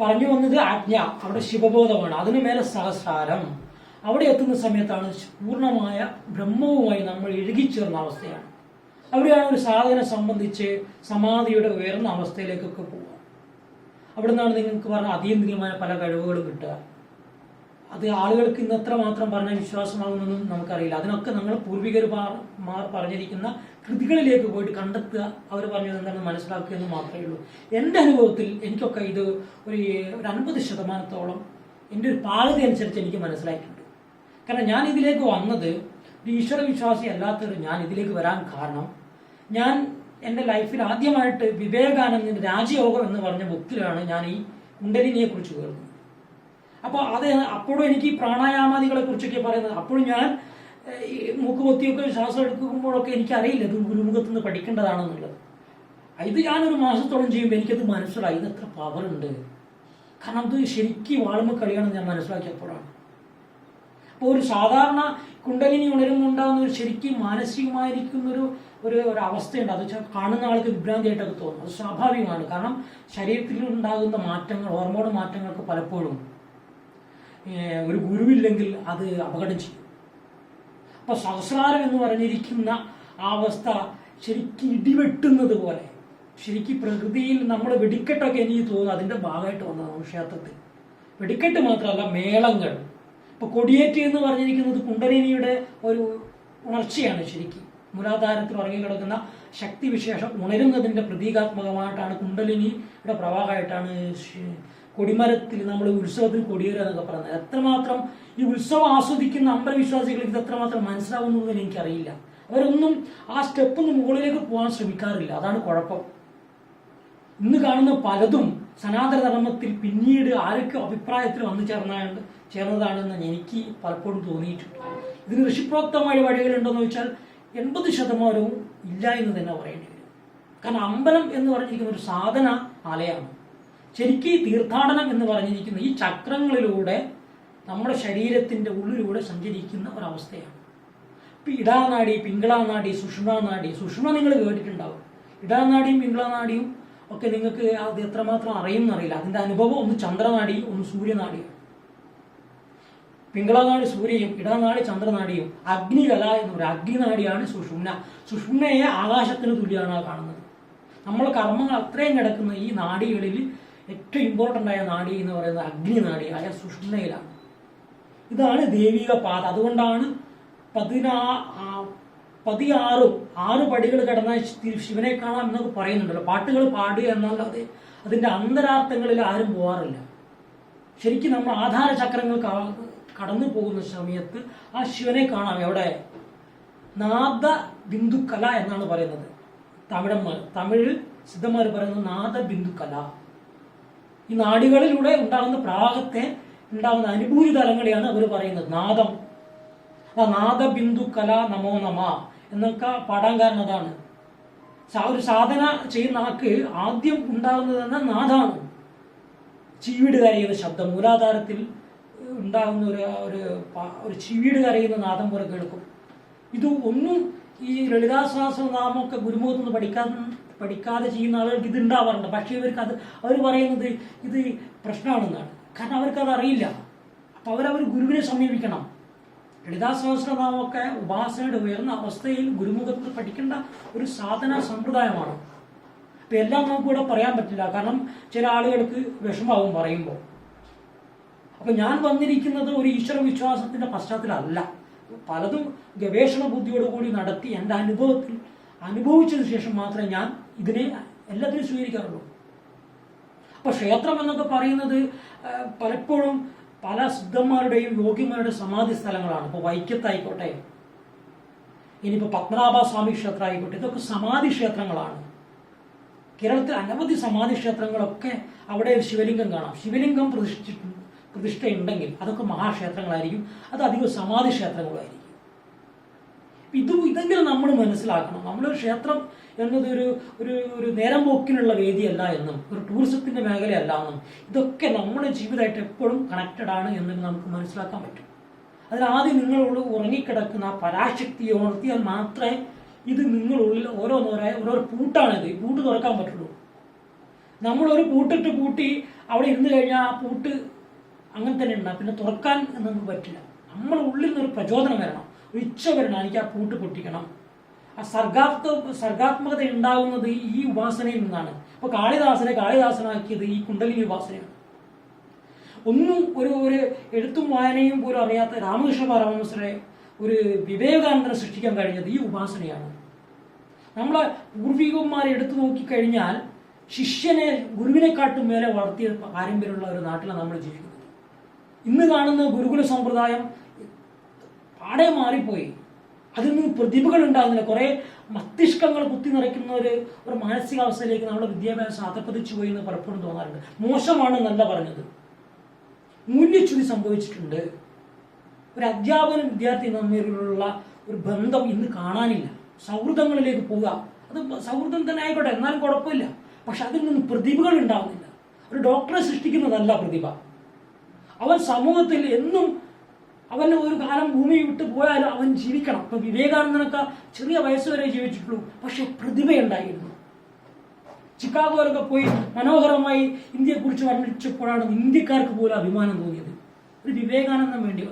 പറഞ്ഞു വന്നത് ആജ്ഞ അവിടെ ശിവബോധമാണ്. അതിനു മേലെ സഹസ്രാരം അവിടെ എത്തുന്ന സമയത്താണ് പൂർണമായ ബ്രഹ്മവുമായി നമ്മൾ ഇഴുകിച്ചേർന്ന അവസ്ഥയാണ്. അവിടെയാണ് ഒരു സാധനം സംബന്ധിച്ച് സമാധിയുടെ ഉയർന്ന അവസ്ഥയിലേക്കൊക്കെ പോവുക. അവിടെ നിന്നാണ് നിങ്ങൾക്ക് പറഞ്ഞ അതീന്ദ്രിയമായ പല കഴിവുകളും കിട്ടുക. അത് ആളുകൾക്ക് ഇന്ന് എത്ര മാത്രം പറഞ്ഞ വിശ്വാസമാകുമെന്നൊന്നും നമുക്കറിയില്ല. അതിനൊക്കെ നമ്മൾ പൂർവികർ പറഞ്ഞിരിക്കുന്ന കൃതികളിലേക്ക് പോയിട്ട് കണ്ടെത്തുക. അവർ പറഞ്ഞത് എന്താണെന്ന് മനസ്സിലാക്കുക എന്ന് മാത്രമേ ഉള്ളൂ. എന്റെ അനുഭവത്തിൽ എനിക്കൊക്കെ ഇത് ഒരു ഒരു അൻപത് ശതമാനത്തോളം എന്റെ ഒരു പാകത അനുസരിച്ച് എനിക്ക് മനസ്സിലായിട്ടുണ്ട്. കാരണം ഞാൻ ഇതിലേക്ക് വന്നത് ഒരു ഈശ്വര വിശ്വാസി അല്ലാത്തൊരു ഞാൻ ഇതിലേക്ക് വരാൻ കാരണം ഞാൻ എന്റെ ലൈഫിൽ ആദ്യമായിട്ട് വിവേകാനന്ദന്റെ രാജയോഗം എന്ന് പറഞ്ഞ ബുക്കിലാണ് ഞാൻ ഈ കുണ്ടലിനിയെ കുറിച്ച് കേൾക്കുന്നത്. അപ്പോൾ അത് അപ്പോഴും എനിക്ക് പ്രാണായാമാദികളെ കുറിച്ചൊക്കെ പറയുന്നത് അപ്പോഴും ഞാൻ മൂക്ക് പൊത്തിയൊക്കെ ശ്വാസം എടുക്കുമ്പോഴൊക്കെ എനിക്കറിയില്ല ഇത് ഗുരുമുഖത്ത് നിന്ന് പഠിക്കേണ്ടതാണെന്നുള്ളത്. ഇത് ഞാനൊരു മാസത്തോളം ചെയ്യുമ്പോൾ എനിക്കത് മനസ്സിലായി. ഇത് പവർ ഉണ്ട്. കാരണം അത് ശരിക്കും വാളുമ്പ് കളിയാണെന്ന് ഞാൻ മനസ്സിലാക്കിയപ്പോഴാണ്. അപ്പോൾ ഒരു സാധാരണ കുണ്ടലിനി ഉണരുമ്പോൾ ഉണ്ടാകുന്ന ഒരു ശരിക്കും മാനസികമായിരിക്കുന്നൊരു ഒരു ഒരു അവസ്ഥയുണ്ട്. അത് കാണുന്ന ആൾക്ക് വിഭ്രാന്തിയായിട്ടൊക്കെ തോന്നും. അത് സ്വാഭാവികമാണ്. കാരണം ശരീരത്തിൽ ഉണ്ടാകുന്ന മാറ്റങ്ങൾ ഹോർമോൺ മാറ്റങ്ങൾക്ക് പലപ്പോഴും ഒരു ഗുരുവില്ലെങ്കിൽ അത് അപകടം ചെയ്യും. അപ്പൊ സഹസ്രാരം എന്ന് പറഞ്ഞിരിക്കുന്ന ആ അവസ്ഥ ശരിക്കും ഇടിവെട്ടുന്നത് പോലെ ശരിക്കും പ്രകൃതിയിൽ നമ്മൾ വെടിക്കെട്ടൊക്കെ എനിക്ക് തോന്നുന്നു അതിന്റെ ഭാഗമായിട്ട് വന്നതാണ് ക്ഷേത്രത്തിൽ. വെടിക്കെട്ട് മാത്രമല്ല മേളങ്ങൾ. ഇപ്പൊ കൊടിയേറ്റ് എന്ന് പറഞ്ഞിരിക്കുന്നത് കുണ്ടലിനിയുടെ ഒരു ഉണർച്ചയാണ് ശരിക്കും. മൂലാധാരത്തിൽ ഉറങ്ങി കിടക്കുന്ന ശക്തിവിശേഷം ഉണരുന്നതിന്റെ പ്രതീകാത്മകമായിട്ടാണ് കുണ്ടലിനിയുടെ പ്രവാഹമായിട്ടാണ് കൊടിമരത്തിൽ നമ്മൾ ഉത്സവത്തിൽ കൊടിയേറുക എന്നൊക്കെ പറയുന്നത്. എത്രമാത്രം ഈ ഉത്സവം ആസ്വദിക്കുന്ന അമ്പലവിശ്വാസികൾക്ക് ഇത് എത്രമാത്രം മനസ്സിലാവുന്നു എന്ന് എനിക്കറിയില്ല. അവരൊന്നും ആ സ്റ്റെപ്പ് മുകളിലേക്ക് പോകാൻ ശ്രമിക്കാറില്ല. അതാണ് കുഴപ്പം. ഇന്ന് കാണുന്ന പലതും സനാതന ധർമ്മത്തിൽ പിന്നീട് ആരൊക്കെ അഭിപ്രായത്തിൽ വന്നു ചേർന്നാണ് ചേർന്നതാണെന്ന് എനിക്ക് പലപ്പോഴും തോന്നിയിട്ടുണ്ട്. ഇതിന് ഋഷിപ്രോക്തമായ വഴികളുണ്ടോയെന്ന് വെച്ചാൽ എൺപത് ശതമാനവും ഇല്ല എന്ന് തന്നെ പറയേണ്ടി വരും. കാരണം അമ്പലം എന്ന് പറഞ്ഞിരിക്കുന്ന ഒരു സാധന ആലയമാണ്. ശരിക്കും ഈ തീർത്ഥാടനം എന്ന് പറഞ്ഞിരിക്കുന്ന ഈ ചക്രങ്ങളിലൂടെ നമ്മുടെ ശരീരത്തിന്റെ ഉള്ളിലൂടെ സഞ്ചരിക്കുന്ന ഒരവസ്ഥയാണ്. ഇടാനാടി പിങ്കളാനാടി സുഷുമാനാടി സുഷുമ നിങ്ങൾ കേട്ടിട്ടുണ്ടാവും. ഇടാനാടിയും പിങ്കളാനാടിയും ഒക്കെ നിങ്ങൾക്ക് അത് എത്രമാത്രം അറിയുമെന്നറിയില്ല. അതിന്റെ അനുഭവം ഒന്ന് ചന്ദ്രനാടി ഒന്ന് സൂര്യനാടിയാണ്. പിങ്കളനാടി സൂര്യയും ഇടനാടി ചന്ദ്രനാടിയും അഗ്നികല എന്ന് പറയും. അഗ്നിനാടിയാണ് സുഷുമ്ന. സുഷുമ്നയെ ആകാശത്തിന് തുല്യമാണ് കാണുന്നത്. നമ്മൾ കർമ്മങ്ങൾ അത്രയും കിടക്കുന്ന ഈ നാടികളിൽ ഏറ്റവും ഇമ്പോർട്ടന്റ് ആയ നാഡി എന്ന് പറയുന്നത് അഗ്നി നാടി അയാൾ സുഷ്ണയിലാണ് ഇതാണ് ദൈവിക പാത. അതുകൊണ്ടാണ് പതിനാ പതിയാറും ആറ് പടികൾ കടന്നാൽ ശിവനെ കാണാം എന്നൊക്കെ പറയുന്നുണ്ടല്ലോ. പാട്ടുകൾ പാടുക എന്നല്ലാതെ അതിന്റെ അന്തരാർത്ഥങ്ങളിൽ ആരും പോകാറില്ല ശരിക്കും നമ്മൾ ആധാര ചക്രങ്ങൾ കടന്നു പോകുന്ന സമയത്ത് ആ ശിവനെ കാണാം. എവിടെ? നാദ ബിന്ദുക്കല എന്നാണ് പറയുന്നത്. തമിഴന്മാർ തമിഴ് സിദ്ധന്മാർ പറയുന്നത് നാദ ബിന്ദുക്കല ഈ നാടികളിലൂടെ ഉണ്ടാകുന്ന പ്രാഹത്തെ ഉണ്ടാകുന്ന അനുഭൂതി തലങ്ങളെയാണ് അവർ പറയുന്നത്. നാദം. ആ നാദബിന്ദു കല നമോ നമ എന്നൊക്കെ പാടാൻ കാരണം അതാണ്. ഒരു സാധന ചെയ്യുന്ന ആൾക്ക് ആദ്യം ഉണ്ടാകുന്നത് തന്നെ നാദാണ്. ചീവീട് കരയുന്ന ശബ്ദം. മൂലാധാരത്തിൽ ഉണ്ടാകുന്ന ഒരു ഒരു ഒരു ചീവീട് കരയുന്ന നാദം പോലെ കേൾക്കും. ഇത് ഒന്നും ഈ ലളിതാശ്വാസ നാമൊക്കെ ഗുരുമുഖത്തുനിന്ന് പഠിക്കാൻ പഠിക്കാതെ ചെയ്യുന്ന ആളുകൾക്ക് ഇത് ഉണ്ടാവാറുണ്ട്. പക്ഷേ ഇവർക്ക് അത് അവർ പറയുന്നത് ഇത് പ്രശ്നമാണെന്നാണ്. കാരണം അവർക്കത് അറിയില്ല. അപ്പൊ അവരവർ ഗുരുവിനെ സമീപിക്കണം. ലളിതാ സഹസ്രനാമൊക്കെ ഉപാസനയുടെ ഉയർന്ന അവസ്ഥയിൽ ഗുരുമുഖത്ത് പഠിക്കേണ്ട ഒരു സാധന സമ്പ്രദായമാണ്. അപ്പൊ എല്ലാം നമുക്ക് ഇവിടെ പറയാൻ പറ്റില്ല. കാരണം ചില ആളുകൾക്ക് വിഷമാവും പറയുമ്പോൾ. അപ്പൊ ഞാൻ വന്നിരിക്കുന്നത് ഒരു ഈശ്വര വിശ്വാസത്തിന്റെ പശ്ചാത്തലമല്ല. പലതും ഗവേഷണ ബുദ്ധിയോടുകൂടി നടത്തി എന്റെ അനുഭവത്തിൽ അനുഭവിച്ചതിന് ശേഷം മാത്രമേ ഞാൻ ഇതിനെ എല്ലാത്തിനും സ്വീകരിക്കാറുള്ളൂ. അപ്പൊ ക്ഷേത്രം എന്നൊക്കെ പറയുന്നത് പലപ്പോഴും പല സിദ്ധന്മാരുടെയും യോഗ്യന്മാരുടെ സമാധി സ്ഥലങ്ങളാണ്. ഇപ്പോൾ വൈക്കത്തായിക്കോട്ടെ ഇനിയിപ്പോൾ പത്മനാഭ സ്വാമി ക്ഷേത്രം ആയിക്കോട്ടെ ഇതൊക്കെ സമാധി ക്ഷേത്രങ്ങളാണ്. കേരളത്തിൽ അനവധി സമാധി ക്ഷേത്രങ്ങളൊക്കെ അവിടെ ശിവലിംഗം കാണാം. ശിവലിംഗം പ്രതിഷ്ഠിച്ചിട്ടുണ്ട് പ്രതിഷ്ഠയുണ്ടെങ്കിൽ അതൊക്കെ മഹാക്ഷേത്രങ്ങളായിരിക്കും. അത് അധികം സമാധി ക്ഷേത്രങ്ങളായിരിക്കും. ഇത് ഇതെങ്കിലും നമ്മൾ മനസ്സിലാക്കണം. നമ്മളൊരു ക്ഷേത്രം എന്നത് ഒരു ഒരു നേരം പോക്കിനുള്ള വേദിയല്ല എന്നും ഒരു ടൂറിസത്തിന്റെ മേഖലയല്ല എന്നും ഇതൊക്കെ നമ്മുടെ ജീവിതമായിട്ട് എപ്പോഴും കണക്റ്റഡ് ആണ് എന്ന് നമുക്ക് മനസ്സിലാക്കാൻ പറ്റും. അതിലാദ്യം നിങ്ങളുള്ളിൽ ഉറങ്ങിക്കിടക്കുന്ന ആ പരാശക്തിയെ ഉണർത്തിയാൽ മാത്രമേ ഇത് നിങ്ങളുള്ളിൽ ഓരോന്നോരായ ഓരോ പൂട്ടാണിത് ഈ പൂട്ട് തുറക്കാൻ പറ്റുള്ളൂ. നമ്മൾ ഒരു പൂട്ടിട്ട് പൂട്ടി അവിടെ ഇരുന്ന് കഴിഞ്ഞാൽ ആ പൂട്ട് അങ്ങനെ തന്നെ ഉണ്ടാകും പിന്നെ തുറക്കാൻ നമുക്ക് പറ്റില്ല. നമ്മുടെ ഉള്ളിൽ നിന്നൊരു പ്രചോദനം വരണം. ഒരു ഇച്ഛ വരണം എനിക്ക് ആ പൂട്ട് പൊട്ടിക്കണം. ആ സർഗാത്മ സർഗാത്മകത ഉണ്ടാകുന്നത് ഈ ഉപാസനയിൽ നിന്നാണ്. ഇപ്പൊ കാളിദാസനെ കാളിദാസനാക്കിയത് ഈ കുണ്ടലിനി ഉപാസനയാണ്. ഒന്നും ഒരു ഒരു എഴുത്തും വായനയും പോലും അറിയാത്ത രാമകൃഷ്ണ പരമഹംസരെ ഒരു വിവേകാനന്ദനെ സൃഷ്ടിക്കാൻ കഴിഞ്ഞത് ഈ ഉപാസനയാണ്. നമ്മളെ പൂർവികന്മാരെ എടുത്തു നോക്കിക്കഴിഞ്ഞാൽ ശിഷ്യനെ ഗുരുവിനെക്കാട്ടും മേലെ വളർത്തിയ പാരമ്പര്യമുള്ള ഒരു നാട്ടിലാണ് നമ്മൾ ജീവിക്കുന്നത്. ഇന്ന് കാണുന്ന ഗുരുകുല സമ്പ്രദായം പാടെ മാറിപ്പോയി. അതിൽ നിന്ന് പ്രതിഭകൾ ഉണ്ടാകുന്നില്ല. കുറെ മസ്തിഷ്കങ്ങൾ കുത്തി നിറയ്ക്കുന്ന ഒരു ഒരു മാനസികാവസ്ഥയിലേക്ക് നമ്മുടെ വിദ്യാഭ്യാസം അധപ്പതിച്ചു പോയി എന്ന് പലപ്പോഴും തോന്നാറുണ്ട്. മോശമാണ് നല്ല പറഞ്ഞത്. മൂല്യച്യുതി സംഭവിച്ചിട്ടുണ്ട്. ഒരു അധ്യാപന വിദ്യാർത്ഥി തമ്മിലുള്ള ഒരു ബന്ധം ഇന്ന് കാണാനില്ല. സൗഹൃദങ്ങളിലേക്ക് പോവുക. അത് സൗഹൃദം തന്നെ ആയിക്കോട്ടെ എന്നാലും കുഴപ്പമില്ല. പക്ഷെ അതിൽ നിന്ന് പ്രതിഭകൾ ഉണ്ടാവുന്നില്ല. ഒരു ഡോക്ടറെ സൃഷ്ടിക്കുന്നതല്ല പ്രതിഭ. അവൻ സമൂഹത്തിൽ എന്നും അവൻ ഒരു കാലം ഭൂമി വിട്ട് പോയാലും അവൻ ജീവിക്കണം. ഇപ്പൊ വിവേകാനന്ദനൊക്കെ ചെറിയ വയസ്സ് വരെ ജീവിച്ചിട്ടുള്ളൂ. പക്ഷെ പ്രതിഭയുണ്ടായിരുന്നു. ചിക്കാഗോയിലൊക്കെ പോയി മനോഹരമായി ഇന്ത്യയെക്കുറിച്ച് വർണിച്ചപ്പോഴാണ് ഇന്ത്യക്കാർക്ക് പോലും അഭിമാനം തോന്നിയത്. ഒരു വിവേകാനന്ദം വേണ്ടി